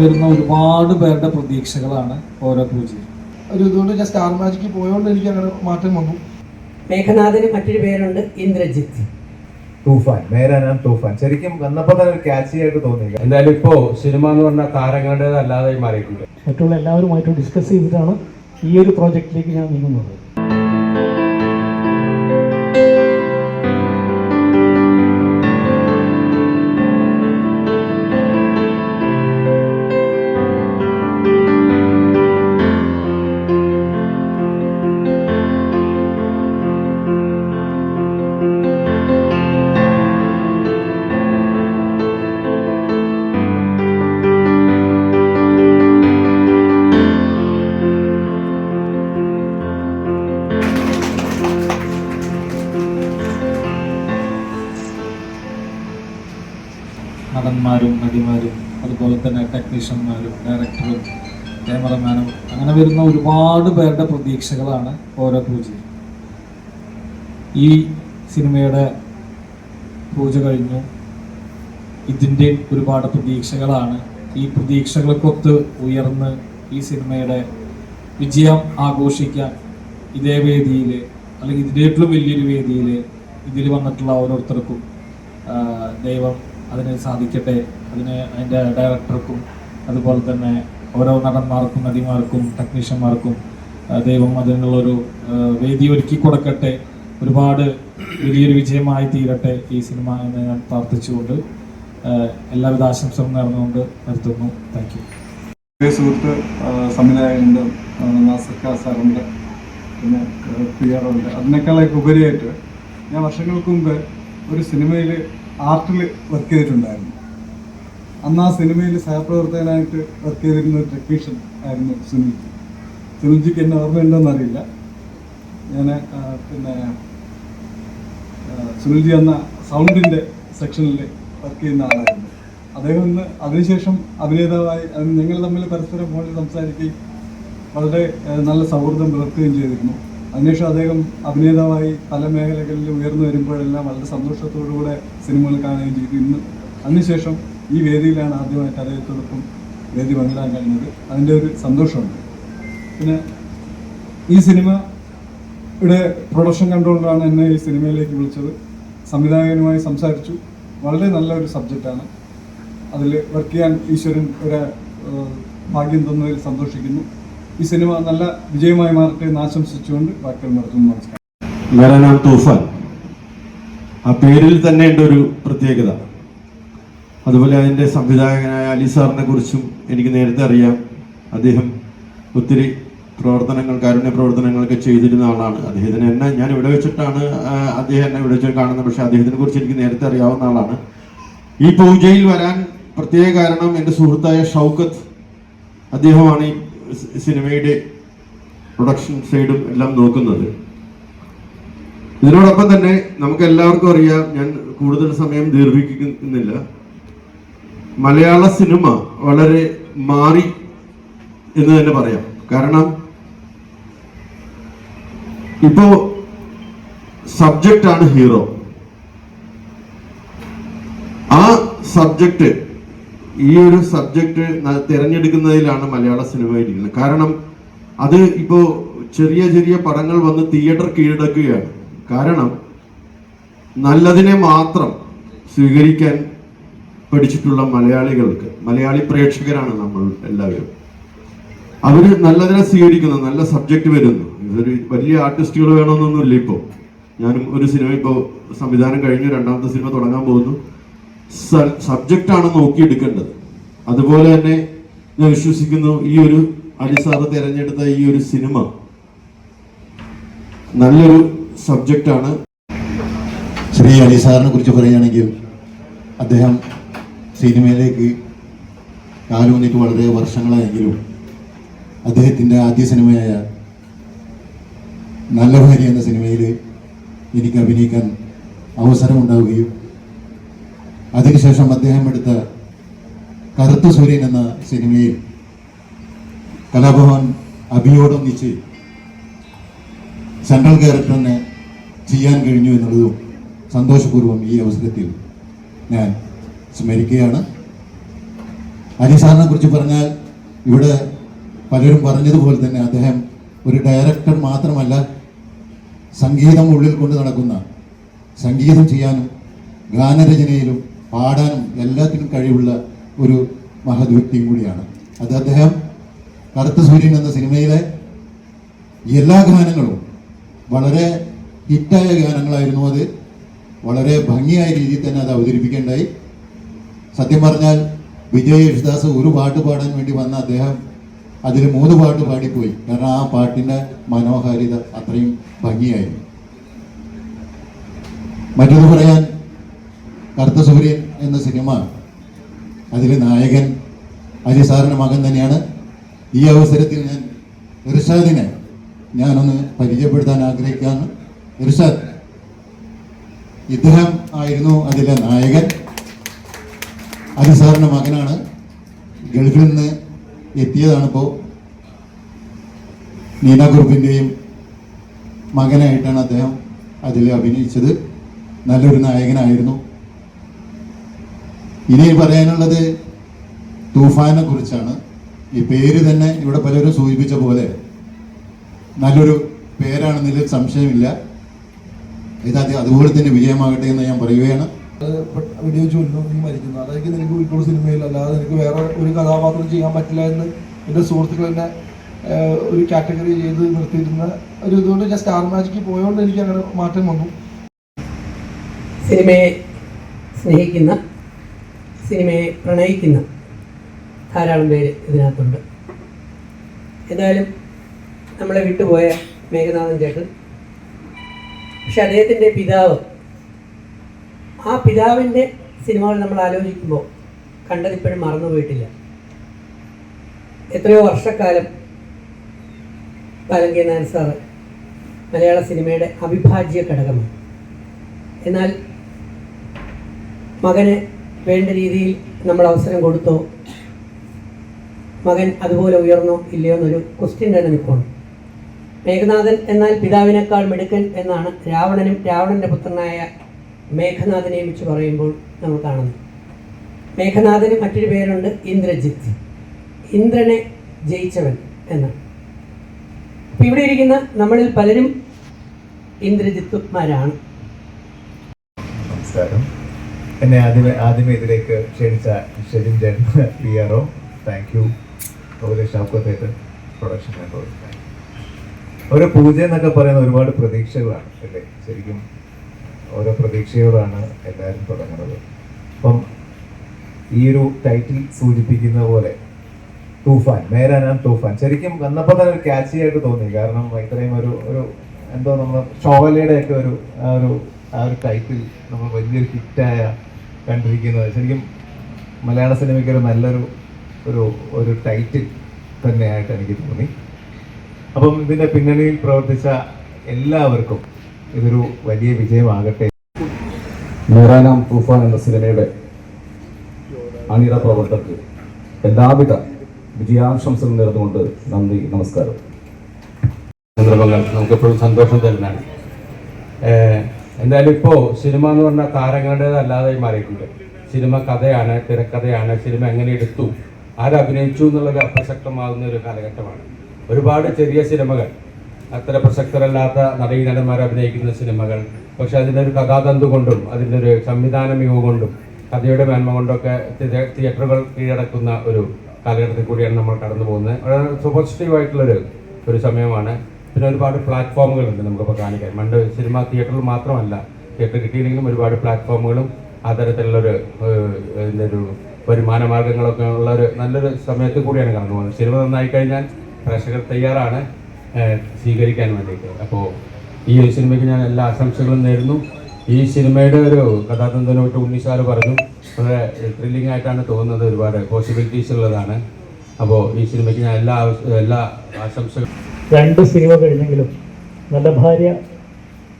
വരുന്ന ഒരുപാട് പേരുടെ പ്രതീക്ഷകളാണ് ഓരോ പൂജയും. ഒരു ഇതുകൊണ്ട് ഞാൻ സ്റ്റാർ മാജിക്ക് പോയതുകൊണ്ട് എനിക്ക് അങ്ങനെ മാറ്റം വന്നു. മേഘനാഥന് മറ്റൊരു പേരുണ്ട് ഇന്ദ്രജിത്ത്. തൂഫാൻ. മേരാനാം തൂഫാൻ. ശരിക്കും വന്നപ്പോൾ തന്നെ ഒരു കാച്ചി ആയിട്ട് തോന്നി. എന്തായാലും ഇപ്പോ സിനിമ എന്ന് പറഞ്ഞാൽ താരങ്ങളുടേതല്ലാതെ മാറിയിട്ടുണ്ട്. മറ്റുള്ള എല്ലാവരുമായിട്ട് ഡിസ്കസ് ചെയ്തിട്ടാണ് ഈ ഒരു പ്രോജക്റ്റിലേക്ക് ഞാൻ നീങ്ങുന്നത്. നടന്മാരും നടിമാരും അതുപോലെ തന്നെ ടെക്നീഷ്യന്മാരും ഡയറക്ടറും ക്യാമറമാനും അങ്ങനെ വരുന്ന ഒരുപാട് പേരുടെ പ്രതീക്ഷകളാണ് ഓരോ പൂജയും. ഈ സിനിമയുടെ പൂജ കഴിഞ്ഞു. ഇതിന്റെ ഒരുപാട് പ്രതീക്ഷകളാണ്. ഈ പ്രതീക്ഷകൾക്കൊത്ത് ഉയർന്ന് ഈ സിനിമയുടെ വിജയം ആഘോഷിക്കാൻ ഇതേ വേദിയിൽ അല്ലെങ്കിൽ ഇതിനേക്കാളും വലിയൊരു വേദിയിൽ ഇതിൽ വന്നിട്ടുള്ള ഓരോരുത്തർക്കും ദൈവം അതിന് സാധിക്കട്ടെ. അതിന് അതിന്റെ ഡയറക്ടർക്കും അതുപോലെ തന്നെ ഓരോ നടന്മാർക്കും നടിമാർക്കും ടെക്നീഷ്യന്മാർക്കും ദൈവം അതിനുള്ളൊരു വേദി ഒരുക്കി കൊടുക്കട്ടെ. ഒരുപാട് വലിയൊരു വിജയമായി തീരട്ടെ ഈ സിനിമ എന്ന് ഞാൻ പ്രാർത്ഥിച്ചുകൊണ്ട് എല്ലാവിധ ആശംസകളും നേർന്നുകൊണ്ട് നിർത്തുന്നു. താങ്ക് യു പ്രിയ സുഹൃത്ത് സംവിധായകനുണ്ട് നാസർക്കാർ സാറുണ്ട് പിന്നെ പി ആറുണ്ട് അതിനേക്കാളൊക്കെ ഉപരിയായിട്ട് ഞാൻ വർഷങ്ങൾക്ക് മുമ്പ് ഒരു സിനിമയിൽ ആർട്ടിൽ വർക്ക് ചെയ്തിട്ടുണ്ടായിരുന്നു. അന്ന് ആ സിനിമയിൽ സഹപ്രവർത്തകനായിട്ട് വർക്ക് ചെയ്തിരുന്ന ഒരു ടെക്നീഷ്യൻ ആയിരുന്നു സുനിൽജി. സുനിൽജിക്ക് എന്നെ ഓർമ്മയുണ്ടോയെന്ന് അറിയില്ല. ഞാൻ പിന്നെ സുനിൽജി എന്ന സൗണ്ടിന്റെ സെക്ഷനിൽ വർക്ക് ചെയ്യുന്ന ആളായിരുന്നു. അദ്ദേഹം ഇന്ന് അതിനുശേഷം അഭിനേതാവായി ഞങ്ങൾ തമ്മിൽ പരസ്പരം ഫോണിൽ സംസാരിക്കുകയും വളരെ നല്ല സൗഹൃദം പുലർത്തുകയും ചെയ്തിരുന്നു. അതിനുശേഷം അദ്ദേഹം അഭിനേതാവായി പല മേഖലകളിലും ഉയർന്നു വരുമ്പോഴെല്ലാം വളരെ സന്തോഷത്തോടുകൂടെ സിനിമകൾ കാണുകയും ചെയ്തു. ഇന്ന് അതിനുശേഷം ഈ വേദിയിലാണ് ആദ്യമായിട്ട് അദ്ദേഹത്തോടൊപ്പം വേദി പങ്കിടാൻ കഴിഞ്ഞത്. അതിന്റെ ഒരു സന്തോഷമുണ്ട്. പിന്നെ ഈ സിനിമ ഇവിടെ പ്രൊഡക്ഷൻ കൺട്രോളറാണ് എന്നെ ഈ സിനിമയിലേക്ക് വിളിച്ചത്. സംവിധായകനുമായി സംസാരിച്ചു. വളരെ നല്ലൊരു സബ്ജക്റ്റാണ്. അതിൽ വർക്ക് ചെയ്യാൻ ഈശ്വരൻ ഒരു ഭാഗ്യം തന്നതിൽ സന്തോഷിക്കുന്നു. ഈ സിനിമ നല്ല വിജയമായി മാറട്ടെ എന്ന് ആശംസിച്ചുകൊണ്ട് വാക്കുകൾ നടത്തുന്നു നമസ്കാരം. മേരനാം തൂഫാൻ. ആ പേരിൽ തന്നെ ഉണ്ട് ഒരു പ്രത്യേകത. അതുപോലെ അതിന്റെ സംവിധായകനായ അലി സാറിനെ കുറിച്ചും എനിക്ക് നേരത്തെ അറിയാം. അദ്ദേഹം ഒത്തിരി പ്രവർത്തനങ്ങൾ കാരുണ്യ പ്രവർത്തനങ്ങളൊക്കെ ചെയ്തിരുന്ന ആളാണ്. അദ്ദേഹത്തിന് എന്നെ ഞാൻ ഇവിടെ വെച്ചിട്ടാണ് അദ്ദേഹം എന്നെ ഇവിടെ വെച്ചാൽ കാണുന്നത്. പക്ഷേ അദ്ദേഹത്തിനെ കുറിച്ച് എനിക്ക് നേരത്തെ അറിയാവുന്ന ആളാണ്. ഈ പൂജയിൽ വരാൻ പ്രത്യേക കാരണം എന്റെ സുഹൃത്തായ ഷൗക്കത്ത് അദ്ദേഹമാണ് ഈ സിനിമയുടെ പ്രൊഡക്ഷൻ സൈഡും എല്ലാം നോക്കുന്നത്. ഇതിനോടൊപ്പം തന്നെ നമുക്ക് എല്ലാവർക്കും അറിയാം ഞാൻ കൂടുതൽ സമയം ദീർഘിക്കുന്നില്ല. മലയാള സിനിമ വളരെ മാറി എന്ന് തന്നെ പറയാം. കാരണം ഇപ്പോ സബ്ജക്റ്റ് ആണ് ഹീറോ ആ സബ്ജക്റ്റ് ഈ ഒരു സബ്ജക്റ്റ് തിരഞ്ഞെടുക്കുന്നതിലാണ് മലയാള സിനിമ ഇരിക്കുന്നത്. കാരണം അത് ഇപ്പോ ചെറിയ ചെറിയ പടങ്ങൾ വന്ന് തിയേറ്റർ കീഴടക്കുകയാണ്. കാരണം നല്ലതിനെ മാത്രം സ്വീകരിക്കാൻ പഠിച്ചിട്ടുള്ള മലയാളികൾക്ക് മലയാളി പ്രേക്ഷകരാണ് നമ്മൾ എല്ലാവരും. അവർ നല്ലതിനെ സ്വീകരിക്കുന്നു നല്ല സബ്ജക്റ്റ് വരുന്നു. ഇതൊരു വലിയ ആർട്ടിസ്റ്റുകൾ വേണമെന്നൊന്നുമില്ല ഇപ്പോൾ ഞാനും ഒരു സിനിമ ഇപ്പോൾ സംവിധാനം കഴിഞ്ഞു രണ്ടാമത്തെ സിനിമ തുടങ്ങാൻ പോകുന്നു. സബ്ജക്റ്റ് ആണ് നോക്കിയെടുക്കേണ്ടത്. അതുപോലെ തന്നെ ഞാൻ വിശ്വസിക്കുന്നു ഈ ഒരു അലിസാറ് തിരഞ്ഞെടുത്ത ഈ ഒരു സിനിമ നല്ലൊരു സബ്ജക്റ്റ് ആണ് ശ്രീ അലിസാറിനെ കുറിച്ച് പറയുകയാണെങ്കിൽ അദ്ദേഹം സിനിമയിലേക്ക് കാലൂന്നിട്ട് വളരെ വർഷങ്ങളായെങ്കിലും അദ്ദേഹത്തിന്റെ ആദ്യ സിനിമയായ നല്ല ഭാര്യ എന്ന സിനിമയിൽ എനിക്ക് അഭിനയിക്കാൻ അവസരമുണ്ടാവുകയും അതിനുശേഷം അദ്ദേഹം എടുത്ത കറുത്ത സൂര്യൻ എന്ന സിനിമയിൽ കലാഭവൻ അഭിയോടൊന്നിച്ച് സെൻട്രൽ ക്യാരക്ടറിനെ ചെയ്യാൻ കഴിഞ്ഞു എന്നുള്ളതും സന്തോഷപൂർവം ഈ അവസരത്തിൽ ഞാൻ സ്മരിക്കുകയാണ്. അനിസാറിനെ കുറിച്ച് പറഞ്ഞാൽ ഇവിടെ പലരും പറഞ്ഞതുപോലെ തന്നെ അദ്ദേഹം ഒരു ഡയറക്ടർ മാത്രമല്ല സംഗീതം ഉള്ളിൽ കൊണ്ട് നടക്കുന്ന സംഗീതം ചെയ്യാനും ഗാനരചനയിലും പാടാനും എല്ലാത്തിനും കഴിവുള്ള ഒരു മഹത് വ്യക്തിയും കൂടിയാണ്. അത് അദ്ദേഹം കറുത്ത സൂര്യൻ എന്ന സിനിമയിലെ എല്ലാ ഗാനങ്ങളും വളരെ ഹിറ്റായ ഗാനങ്ങളായിരുന്നു അത്. വളരെ ഭംഗിയായ രീതിയിൽ തന്നെ അത് അവതരിപ്പിക്കേണ്ടായി. സത്യം പറഞ്ഞാൽ വിജയ് യേശുദാസ് ഒരു പാട്ട് പാടാൻ വേണ്ടി വന്ന അദ്ദേഹം അതിൽ മൂന്ന് പാട്ട് പാടിപ്പോയി. കാരണം ആ പാട്ടിന്റെ മനോഹാരിത അത്രയും ഭംഗിയായിരുന്നു. മറ്റൊന്ന് പറയാൻ കറുത്ത സൂര്യൻ എന്ന സിനിമ അതിലെ നായകൻ അലി സാറിന്റെ മകൻ തന്നെയാണ്. ഈ അവസരത്തിൽ ഞാൻ ഇർഷാദിനെ ഞാനൊന്ന് പരിചയപ്പെടുത്താൻ ആഗ്രഹിക്കുകയാണ്. ഇർഷാദ് ഇദ്ദേഹം ആയിരുന്നു അതിലെ നായകൻ. അലി സാറിന്റെ മകനാണ്. ഗൾഫിൽ നിന്ന് എത്തിയതാണിപ്പോൾ നീന ഗ്രൂപ്പിന്റെയും മകനായിട്ടാണ് അദ്ദേഹം അതിൽ അഭിനയിച്ചത്. നല്ലൊരു നായകനായിരുന്നു. ഇനി പറയാനുള്ളത് തൂഫാനെ കുറിച്ചാണ്. ഈ പേര് തന്നെ ഇവിടെ പലരും സൂചിപ്പിച്ച പോലെ നല്ലൊരു പേരാണെന്നതിൽ സംശയമില്ല. ഇത് അത് അതുപോലെ തന്നെ വിജയമാകട്ടെ എന്ന് ഞാൻ പറയുകയാണ്. വെച്ച് നീ മരിക്കുന്നു. അതായത് നിനക്ക് ഇപ്പോൾ സിനിമയിൽ അല്ലാതെ നിനക്ക് വേറെ ഒരു കഥാപാത്രം ചെയ്യാൻ പറ്റില്ല എന്ന് എന്റെ സുഹൃത്തുക്കൾ എന്നെ ഒരു കാറ്റഗറി ചെയ്ത് നിർത്തിയിരുന്ന ഒരു ഇതുകൊണ്ട് ഞാൻ സ്റ്റാർ മാജിക്ക് പോയതുകൊണ്ട് എനിക്ക് അങ്ങനെ മാറ്റം വന്നു. സിനിമയെ സ്നേഹിക്കുന്ന സിനിമയെ പ്രണയിക്കുന്ന ധാരാളം പേര് ഇതിനകത്തുണ്ട്. എന്തായാലും നമ്മളെ വിട്ടുപോയ മേഘനാഥൻ ചേട്ടൻ. പക്ഷെ അദ്ദേഹത്തിന്റെ പിതാവ് ആ പിതാവിന്റെ സിനിമകൾ നമ്മൾ ആലോചിക്കുമ്പോൾ കണ്ടതിപ്പോഴും മറന്നുപോയിട്ടില്ല. എത്രയോ വർഷക്കാലം ബാലങ്കേ നായർ സാറ് മലയാള സിനിമയുടെ അവിഭാജ്യ ഘടകമാണ് എന്നാൽ മകന് വേണ്ട രീതിയിൽ നമ്മൾ അവസരം കൊടുത്തോ? മകൻ അതുപോലെ ഉയർന്നോ ഇല്ലയോ എന്നൊരു ക്വസ്റ്റ്യൻ തന്നെ നിൽക്കുന്നു മേഘനാഥൻ എന്നാൽ പിതാവിനേക്കാൾ മിടുക്കൻ എന്നാണ് രാവണനും രാവണന്റെ പുത്രനായ മേഘനാഥനെയും വെച്ച് പറയുമ്പോൾ നമ്മൾ കാണുന്നത്. മേഘനാഥന് മറ്റൊരു പേരുണ്ട് ഇന്ദ്രജിത്ത്. ഇന്ദ്രനെ ജയിച്ചവൻ എന്ന് അപ്പം ഇവിടെ ഇരിക്കുന്ന നമ്മളിൽ പലരും ഇന്ദ്രജിത്തുമാരാണ്. നമസ്കാരം. എന്നെ ആദ്യമേ ആദ്യമേ ഇതിലേക്ക് ക്ഷണിച്ച Sherin Jan P R O thank you അതുപോലെ ഷൗക്കത്തേക്ക് പ്രൊഡക്ഷൻ ഒരു പൂജ എന്നൊക്കെ പറയുന്ന ഒരുപാട് പ്രതീക്ഷകളാണ് അല്ലേ? ശരിക്കും ഓരോ പ്രതീക്ഷയോടാണ് എല്ലാവരും തുടങ്ങുന്നത്. അപ്പം ഈ ഒരു ടൈറ്റിൽ സൂചിപ്പിക്കുന്ന പോലെ തൂഫാൻ മേരാനാൻ തൂഫാൻ. ശരിക്കും വന്നപ്പോൾ തന്നെ ഒരു ക്യാച്ചി ആയിട്ട് തോന്നി. കാരണം ഇത്രയും ഒരു ഒരു എന്തോ നമ്മൾ ഷോവലയുടെ ഒക്കെ ഒരു ആ ഒരു ആ ഒരു ടൈറ്റിൽ നമ്മൾ വലിയൊരു ഹിറ്റായ കണ്ടിരിക്കുന്നത് ശരിക്കും മലയാള സിനിമയ്ക്ക് ഒരു നല്ലൊരു ഒരു ഒരു ടൈറ്റിൽ തന്നെയായിട്ട് എനിക്ക് തോന്നി. അപ്പം ഇതിന്റെ പിന്നണിയിൽ പ്രവർത്തിച്ച എല്ലാവർക്കും ഇതൊരു വലിയ വിജയമാകട്ടെ. നൂറാനാം തൂഫാൻ എന്ന സിനിമയുടെ അണിയറ പ്രവർത്തകർക്ക് എല്ലാവിധ വിജയാശംസകൾ നേർന്നുകൊണ്ട് നന്ദി നമസ്കാരം. സന്ദർഭങ്ങൾ നമുക്കെപ്പോഴും സന്തോഷം തരുന്നതാണ്. എന്തായാലും ഇപ്പോൾ സിനിമ എന്ന് പറഞ്ഞാൽ താരങ്ങളുടേതല്ലാതെ മാറിയിട്ടുണ്ട്. സിനിമ കഥയാണ് തിരക്കഥയാണ് സിനിമ എങ്ങനെ എടുത്തു ആരഭിനയിച്ചു എന്നുള്ളത് അപ്രസക്തമാകുന്ന ഒരു കാലഘട്ടമാണ്. ഒരുപാട് ചെറിയ സിനിമകൾ അത്ര പ്രസക്തരല്ലാത്ത നടീനടന്മാർ അഭിനയിക്കുന്ന സിനിമകൾ പക്ഷെ അതിന്റെ ഒരു കഥാതന്തു കൊണ്ടും അതിന്റെ ഒരു സംവിധാന മികവ് കൊണ്ടും കഥയുടെ മേന്മ കൊണ്ടൊക്കെ തിയേ- തിയേറ്ററുകൾ കീഴടക്കുന്ന ഒരു കാലഘട്ടത്തിൽ കൂടിയാണ് നമ്മൾ കടന്നു പോകുന്നത് വളരെ പോസിറ്റീവ് ആയിട്ടുള്ളൊരു ഒരു സമയമാണ്. പിന്നെ ഒരുപാട് പ്ലാറ്റ്ഫോമുകളുണ്ട് നമുക്കിപ്പോൾ കാണിക്കാൻ. പണ്ട് സിനിമ തിയേറ്ററിൽ മാത്രമല്ല തിയേറ്റർ കിട്ടിയില്ലെങ്കിലും ഒരുപാട് പ്ലാറ്റ്ഫോമുകളും ആ തരത്തിലുള്ളൊരു ഏഹ്, ഇതിന്റെ ഒരു വരുമാന മാർഗങ്ങളൊക്കെ ഉള്ള ഒരു നല്ലൊരു സമയത്ത് കൂടിയാണ് കടന്നു പോകുന്നത്. സിനിമ നന്നായി കഴിഞ്ഞാൽ പ്രേക്ഷകർ തയ്യാറാണ് സ്വീകരിക്കാൻ വേണ്ടിയിട്ട്. അപ്പോൾ ഈ ഒരു സിനിമയ്ക്ക് ഞാൻ എല്ലാ ആശംസകളും നേരുന്നു. ഈ സിനിമയുടെ ഒരു കഥാതന്ത്രമായിട്ട് ഉണ്ണിസാർ പറഞ്ഞു. വളരെ ത്രില്ലിംഗ് ആയിട്ടാണ് തോന്നുന്നത്. ഒരുപാട് പോസിബിലിറ്റീസ് ഉള്ളതാണ്. അപ്പോൾ ഈ സിനിമയ്ക്ക് ഞാൻ എല്ലാ എല്ലാ ആശംസകളും രണ്ട് സിനിമ കഴിഞ്ഞെങ്കിലും നല്ല ഭാര്യ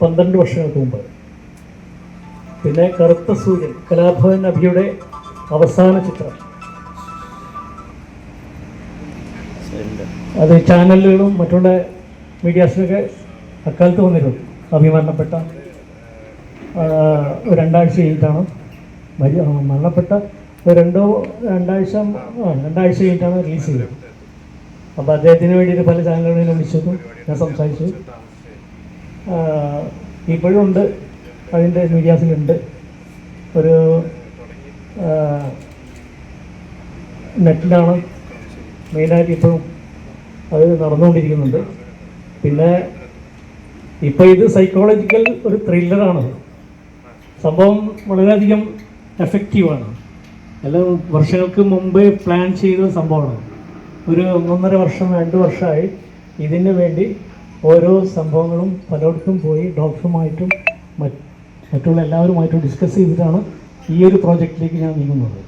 പന്ത്രണ്ട് വർഷങ്ങൾക്ക് മുമ്പ്. പിന്നെ കറുത്ത സൂര്യൻ കലാഭവൻ നബിയുടെ അവസാന ചിത്രം. അത് ചാനലുകളും മറ്റുള്ള മീഡിയാസിനൊക്കെ അക്കാലത്ത് വന്നിട്ടുണ്ട് അഭിമരണപ്പെട്ട രണ്ടാഴ്ച കഴിഞ്ഞിട്ടാണ് മരണപ്പെട്ട രണ്ടോ രണ്ടാഴ്ച രണ്ടാഴ്ച കഴിഞ്ഞിട്ടാണ് റിലീസ് ചെയ്തത്. അപ്പോൾ അദ്ദേഹത്തിന് വേണ്ടിയിട്ട് പല ചാനലുകളിൽ വിളിച്ചതും ഞാൻ സംസാരിച്ചു. ഇപ്പോഴും ഉണ്ട്. അതിന്റെ മീഡിയാസിലുണ്ട്. ഒരു നെറ്റിലാണ് മെയിനായിട്ട് ഇപ്പോഴും അത് നടന്നുകൊണ്ടിരിക്കുന്നുണ്ട്. പിന്നെ ഇപ്പോൾ ഇത് സൈക്കോളജിക്കൽ ഒരു ത്രില്ലറാണ് സംഭവം വളരെയധികം എഫക്റ്റീവാണ് എല്ലാ വർഷങ്ങൾക്ക് മുമ്പേ പ്ലാൻ ചെയ്ത സംഭവമാണ്. ഒരു ഒന്നൊന്നര വർഷം രണ്ട് വർഷമായി ഇതിന് വേണ്ടി ഓരോ സംഭവങ്ങളും പലയിടത്തും പോയി ഡോക്ടറുമായിട്ടും മറ്റുള്ള എല്ലാവരുമായിട്ടും ഡിസ്കസ് ചെയ്തിട്ടാണ് ഈ ഒരു പ്രോജക്റ്റിലേക്ക് ഞാൻ നീങ്ങുന്നത്.